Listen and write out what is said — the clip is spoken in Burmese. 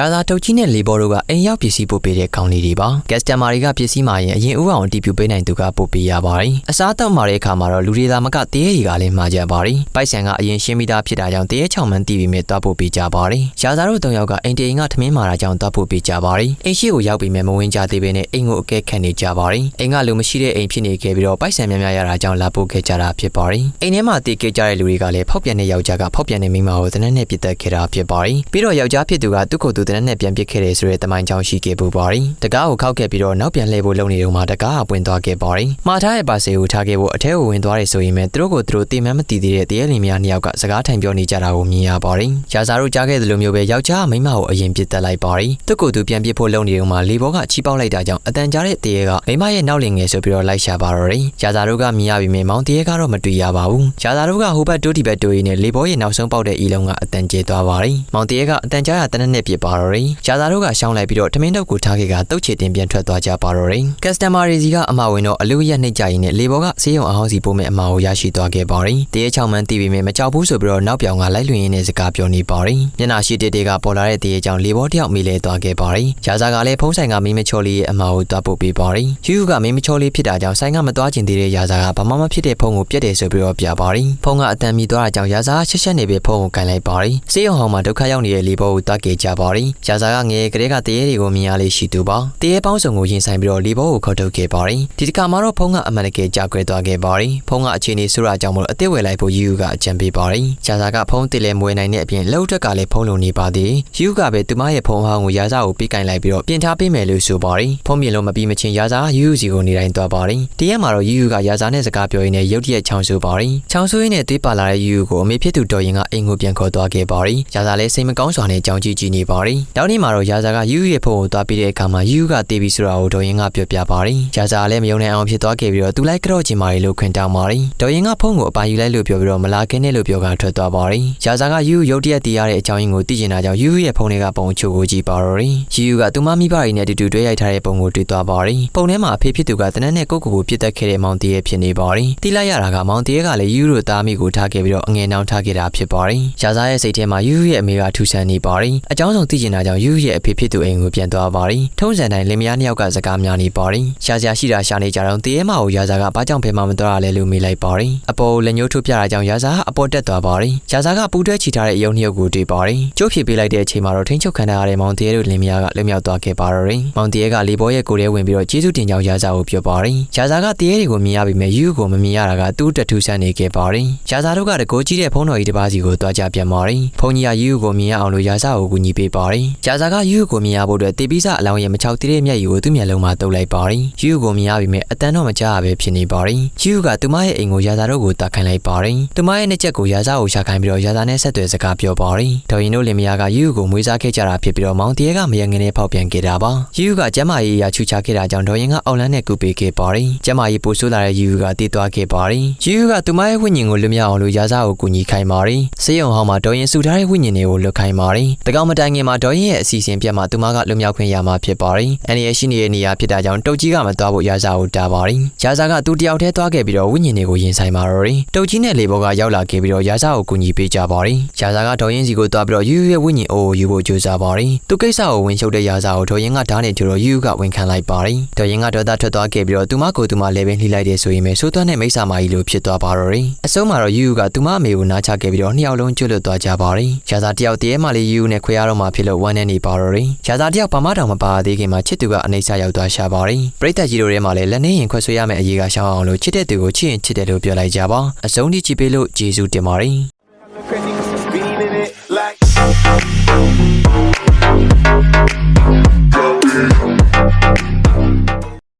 ရာသာတုတ်ကြီးနဲ့လေဘော်တို့ကအိမ်ရောက်ပစ္စည်းပို့ပေးတဲ့ကောင်းလေးတွေပါကက်စတမာတွေကပစ္စည်းမှာရင်အရင်ဥအောင်အတီးပြပေးနိုင်သူကပို့ပေးရပါတယ်အစားတောက်မှာတဲ့အခါမှာတော့လူတွေသာမကတရေတွေကလည်းမှာကြပါတယ်ပိုက်ဆံကအရင်ရှင်းပြီးသားဖြစ်တာကြောင့်တရေချောင်မှန်းတီးပြီးမြဲတွားပို့ပေးကြပါတယ်ရာသာတို့၃ယောက်ကအိမ်တေအိမ်ကထမင်းမာတာကြောင့်တွားပို့ပေးကြပါတယ်အိမ်ရှိကိုရောက်ပြီးမြဲမဝင်ကြသေးဘဲနဲ့အိမ်ကိုအကဲခတ်နေကြပါတယ်အိမ်ကလူမရှိတဲ့အိမ်ဖြစ်နေခဲ့ပြီးတော့ပိုက်ဆံများများရတာကြောင့်လာပို့ခဲ့ကြတာဖြစ်ပါတယ်အိမ်ထဲမှာတည်ခဲ့ကြတဲ့လူတွေကလည်းဖောက်ပြန်တဲ့ယောက်ျားကဖောက်ပြန်တဲ့မိန်းမကိုတနက်နဲ့ပြစ်တက်ခဲ့တာဖြစ်ပါတယ်ပြီးတော့ယောက်ျားဖြစ်သူကသူ့ကိုယ်သူတနက်နဲ့ပြန်ပစ်ခဲ့တယ်ဆိုတဲ့တမိုင်းကြောင့်ရှိခဲ့ပူပါတယ်တကားကိုခောက်ခဲ့ပြီးတော့နောက်ပြန်လှည့်ဖို့လုပ်နေတော့မှတကားကပွင့်သွားခဲ့ပါတယ်မှားထားတဲ့ပါစေကိုထားခဲ့ဖို့အထဲကိုဝင်သွားတယ်ဆိုရင်ပဲသူတို့ကိုသူတို့တိမ်မှန်းမတည်သေးတဲ့တရေလင်များနှစ်ယောက်ကစကားထိုင်ပြောနေကြတာကိုမြင်ရပါတယ်ရာဇာတို့ကြားခဲ့သလိုမျိုးပဲယောက်ျားကမိန်းမကိုအရင်ပစ်တက်လိုက်ပါတယ်သူ့ကိုယ်သူပြန်ပစ်ဖို့လုပ်နေတော့မှလေဘောကချီပေါက်လိုက်တာကြောင့်အတန်ကြားတဲ့တရေကမိန်းမရဲ့နောက်လင်ငယ်ဆိုပြီးတော့လိုက်ရှာပါတော့တယ်ရာဇာတို့ကမြင်ရပြီးမြင်မောင်တရေကတော့မတွေ့ရပါဘူးရာဇာတို့ကဟိုဘက်တိုးဒီဘက်တိုးရင်းနဲ့လေဘောရဲ့နောက်ဆုံးပေါက်တဲ့အီလုံးကအတန်ကျေသွားပါတယ်မောင်တရေကအတန်ကြားရတနက်နဲ့ပြစ်ပါတော့တယ်ရာဇာတို့ကရှောင်းလိုက်ပြီးတော့ထမင်းတုပ်ကိုထားခဲ့ကတုတ်ချေတင်ပြန်ထွက်သွားကြပါတော့တယ်ကက်စတမာတွေစီကအမဝင်တော့အလူရက်နှိမ့်ကြရင်နဲ့လေဘောကဆေးရုံအဟောင်းစီပို့မဲ့အမကိုရရှိသွားခဲ့ပါတယ်တရေချောင်းမှန်းတီးပြီးမြင်မကြောက်ဘူးဆိုပြီးတော့နောက်ပြောင်ကလိုက်လွင်ရင်းနဲ့စကားပြောနေပါတယ်မျက်နှာရှိတေတေကပေါ်လာတဲ့တရေချောင်းလေဘောတယောက်မိလဲသွားခဲ့ပါတယ်ရာဇာကလည်းဖုံးဆိုင်ကမိမချော်လေးရဲ့အမကိုတွားပို့ပေးပါတယ်ယူယူကမိမချော်လေးဖြစ်တာကြောင့်ဆိုင်ကမသွားချင်သေးတဲ့ရာဇာကဘာမှမဖြစ်တဲ့ဖုံးကိုပြက်တယ်ဆိုပြီးတော့ပြပါတယ်ဖုံးကအတန်မီသွားတာကြောင့်ရာဇာရှက်ရှက်နေပဲဖုံးကိုကန်လိုက်ပါတယ်ဆေးရုံဟောင်းမှာဒုက္ခရောက်နေတဲ့လေဘောကိုတွားခဲ့ကြပါတယ်ရာဇာကငယ်ကလေးကတရေတွေကိုမြင်ရလေးရှိသူပါတရေပေါင်းစုံကိုရင်ဆိုင်ပြီးတော့လေဘောကိုခေါ်ထုတ်ခဲ့ပါတယ်ဒီတစ်ခါမှာတော့ဖုံးကအမှန်တကယ်ကြောက်ခွဲသွားခဲ့ပါတယ်ဖုံးကအခြေအနေဆိုးတာကြောင့်မလို့အသက်ဝယ်လိုက်ဖို့ယူယူကအကြံပေးပါတယ်ရာဇာကဖုံးတစ်လဲမွေနိုင်တဲ့အပြင်လှုပ်ထက်ကလည်းဖုံးလုံနေပါသေးယူယူကပဲသူမရဲ့ဖုံးဟောင်းကိုရာဇာကိုပေးကင်လိုက်ပြီးတော့ပြင်ထားပေးမယ်လို့ဆိုပါတယ်ဖုံးပြင်လို့မပြီးမချင်းရာဇာယူယူစီကိုနေတိုင်းသွားပါတယ်တရက်မှာတော့ယူယူကရာဇာနဲ့စကားပြောရင်းနဲ့ရုတ်တရက်ချောင်းဆိုပါတယ်ချောင်းဆိုရင်းနဲ့သွေးပါလာတဲ့ယူယူကိုအမေဖြစ်သူတော်ရင်ကအိမ်ကိုပြန်ခေါ်သွားခဲ့ပါတယ်ရာဇာလည်းစိတ်မကောင်းစွာနဲ့ကြောင်းကြည့်ကြည့်နေပါတယ်နောက်နေ့မှာတော့ရာဇာကယူယူရဲ့ဖုံးကိုသွားပြီးတဲ့အခါမှာယူယူကတေးပြီးဆိုတာကိုတော်ရင်ကပြောပြပါတယ်ရာဇာလည်းမယုံနိုင်အောင်ဖြစ်သွားခဲ့ပြီးတော့သူလိုက်ကြော့ချင်ပါတယ်လို့ခွင်တောင်းပါတယ်တော်ရင်ကဖုံးကိုအပါယူလိုက်လို့ပြောပြီးတော့မလာခင်းနဲ့လို့ပြောကထွက်သွားပါတယ်ရာဇာကယူယူရုတ်တရက်တီးရတဲ့အကြောင်းရင်းကိုသိချင်တာကြောင့်ယူယူရဲ့ဖုံးတွေကပုံချိုကိုကြည့်ပါတော့တယ်ယူယူကသူမမိဘတွေနဲ့အတူတူတွဲရိုက်ထားတဲ့ပုံကိုတွေ့သွားပါတယ်ပုံထဲမှာအဖေဖြစ်သူကတနက်နဲ့ကိုကိုကိုပြစ်တက်ခဲ့တဲ့မောင်တီးရဲ့ဖြစ်နေပါတယ်တီးလိုက်ရတာကမောင်တီးရဲ့ကလည်းယူယူတို့သားမိကိုထားခဲ့ပြီးတော့အငယ်နှောင်းထားခဲ့တာဖြစ်ပါတယ်ရာဇာရဲ့စိတ်ထဲမှာယူယူရဲ့အမေကထူဆန်နေပါတယ်အကြောင်းဆုံးသိချင်တာကြောင့်ယူယူရဲ့အဖေဖြစ်သူအိမ်ကိုပြန်သွားပါတယ်ထုံးစံတိုင်းလင်မယားနှစ်ယောက်ကစကားများနေပါတယ်ရှားရှားရှိတာရှာနေကြတော့တီးရဲ့မကိုရာဇာကဘာကြောင့်ဖဲမှမတော်ရလဲလို့မေးလိုက်ပါတယ်အပေါ်ကိုလက်ညှိုးထုတ်ပြတာကြောင့်ရာဇာကအပေါ်တက်သွားပါတယ်ရာဇာကပူတွဲချီထားတဲ့အယုံနှစ်ယောက်ကိုတွေ့ပါတယ်ကျိုးဖြေပေးလိုက်တဲ့အချိန်မှာတော့ထိန်းချုပ်ခံထားရတဲ့မောင်တီးရဲ့တို့လင်မယားကလွတ်မြောက်သွားခဲ့ပါတော့တယ်မောင်တီးရဲ့ကလေဘောရဲ့ကိုယ်ထဲဝင်ပြီးတော့ကျေးဇူးတင်ကြောင်းရာဇာကိုပြောပါတယ်ရာဇာကတီးရဲ့တွေကိုမြင်ရပြီးမြဲယူကိုမမြင်ရတာကသူ့တက်ထူဆန်းနေခဲ့ပါတယ်ရာဇာတို့ကတကိုးကြီးတဲ့ဖုန်းတော်ကြီးတစ်ပါးစီကိုတွားကြပြန်ပါတယ်ဖုန်းကြီးကယူကိုမြင်ရအောင်လို့ရာဇာကိုကူညီပေးပါတယ်ရာဇာကယူကိုမြင်ရဖို့အတွက်တေပီးစာအလောင်းရဲ့မချောက်သေးတဲ့မျက်ရည်ကိုသူ့မျက်လုံးမှာတုပ်လိုက်ပါတယ်ယူကိုမြင်ရပြီးမြဲအတန်တော့မကြားရပဲဖြစ်နေပါတယ်ယူကသူမရဲ့အိမ်ကိုရာဇာတို့ကိုတာခိုင်းလိုက်ပါတယ်သူမရဲ့နှစ်ချက်ကိုရာဇာကိုရှာခိုင်းပြီးတော့ရာဇာနဲ့ဆက်သွယ်စကားပြောပါတယ်ဒေါ်ရင်တို့လင်မယားကယူကိုမွေးစားခဲ့ကြတာဖြစ်ပြီးတော့မောင်တရေကမယငင်းနဲ့ဖောက်ပြန်ခဲ့တာပါယူကကျမကြီးရာချူချခဲ့တာကြောင့်ဒေါ်ရင်ကအောက်လန်းနဲ့ကူပေးခဲ့ပါတယ်ကျမကြီးပိုဆိုးလာတဲ့ယူကတည်သွားခဲ့ပါတယ်ယူကသူမရဲ့ဝိညာဉ်ကိုလွတ်မြောက်အောင်လို့ရာဇာကိုကူညီခိုင်းပါတယ်စေယုံဟောင်းမှာဒေါ်ရင်စုထားတဲ့ဝိညာဉ်တွေကိုလွတ်ခိုင်းပါတယ်တကောင်မတိုင်ခင်မှာဒေါ်ရင်ရဲ့အစီအစဉ်ပြတ်မှာသူမကလွတ်မြောက်ခွင့်ရမှာဖြစ်ပါတယ်အန်ဒီရဲ့ရှိနေတဲ့နေရာဖြစ်တာကြောင့်တုတ်ကြီးကမသွားဖို့ရာဇာကိုတားပါတယ်ရာဇာကသူတယောက်တည်းသွားခဲ့ပြီးတော့ဝိညာဉ်တွေကိုရင်ဆိုင်ပါတော့တယ်တုတ်ကြီးနဲ့လေဘောကရောက်လာခဲ့ပြီးတော့ရာဇာကိုကူညီပေးကြပါတယ်ရာဇာကဒေါ်ရင်စီကိုသွားပြီးတော့ယူယူရဲ့ဝိညာဉ်အိုးကိုယူဖို့ကြိုးစားပါတယ်သူကိစ္စကိုဝင်ရှုပ်တဲ့ရာဇာကိုဒေါ်ရင်ကဓာတ်နဲ့ကျတော့ယူယူကဝန်ခံလိုက်ပါတယ်ဒေါ်ရင်ကဒေါသထွက်သွားခဲ့ပြီးတော့သူမကိုသူမလည်းပဲလှိလိုက်တယ်ဆိုရင်ပဲဆိုးသွမ်းတဲ့မိစ္ဆာမကြီးလိုဖြစ်သွားပါတော့တယ်အဆုံးမှာတော့ယူယူကသူမအမေကိုနားချခဲ့ပြီးတော့နှစ်ယောက်လုံးကျွတ်လွတ်သွားကြပါတယ်ရာဇာတယောက်တည်းမှလေးယူယူနဲ့ခွေရတော့မှဖြစ်လို့ဝမ်းနေနေပါတော့တယ်ရာဇာတယောက်ဘာမှတောင်မပါသေးခင်မှာချစ်သူကအနေဆာရောက်သွားရှာပါတယ်ပရိသတ်ကြီးတို့ထဲမှာလည်းလက်နေရင်ခွဲဆွေးရမယ့်အရေးကရှောင်းအောင်လို့ချစ်တဲ့သူကိုချစ်ရင်ချစ်တယ်လို့ပြောလိုက်ကြပါအဆုံးထိချစ်ပေးလို့ကျေးဇူးတင်ပါတယ်